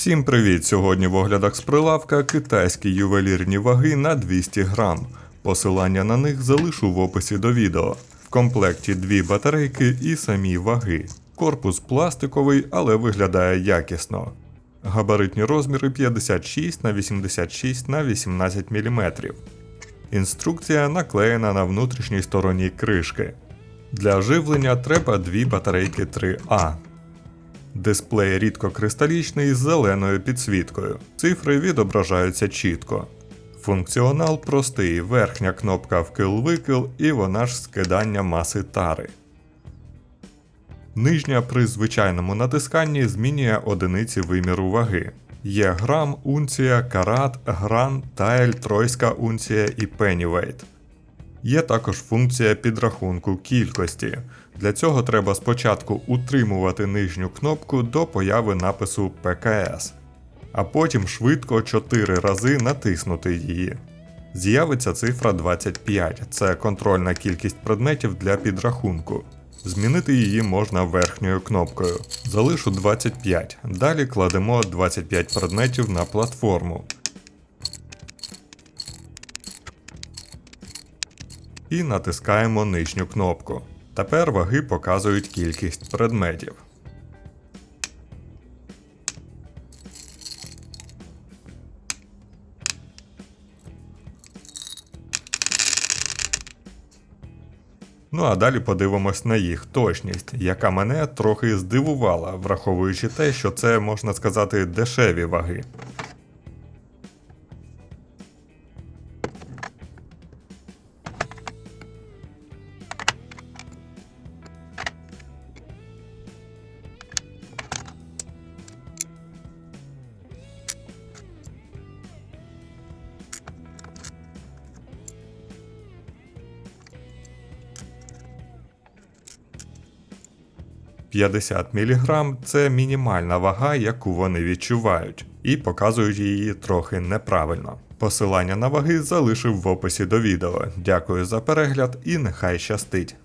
Всім привіт! Сьогодні в оглядах з прилавка китайські ювелірні ваги на 200 грам. Посилання на них залишу в описі до відео. В комплекті дві батарейки і самі ваги. Корпус пластиковий, але виглядає якісно. Габаритні розміри 56 на 86 на 18 мм. Інструкція наклеєна на внутрішній стороні кришки. Для живлення треба дві батарейки 3А. Дисплей рідкокристалічний з зеленою підсвіткою. Цифри відображаються чітко. Функціонал простий: верхня кнопка вкил-викил і вона ж скидання маси тари. Нижня при звичайному натисканні змінює одиниці виміру ваги. Є грам, унція, карат, гран, тайль, тройська унція і пеннівейт. Є також функція підрахунку кількості. Для цього треба спочатку утримувати нижню кнопку до появи напису ПКС, а потім швидко 4 рази натиснути її. З'явиться цифра 25, це контрольна кількість предметів для підрахунку. Змінити її можна верхньою кнопкою. Залишу 25. Далі кладемо 25 предметів на платформу. І натискаємо нижню кнопку. Тепер ваги показують кількість предметів. Ну а далі подивимось на їх точність, яка мене трохи здивувала, враховуючи те, що це можна сказати дешеві ваги. – 50 мг – це мінімальна вага, яку вони відчувають, і показують її трохи неправильно. Посилання на ваги залишив в описі до відео. Дякую за перегляд і нехай щастить!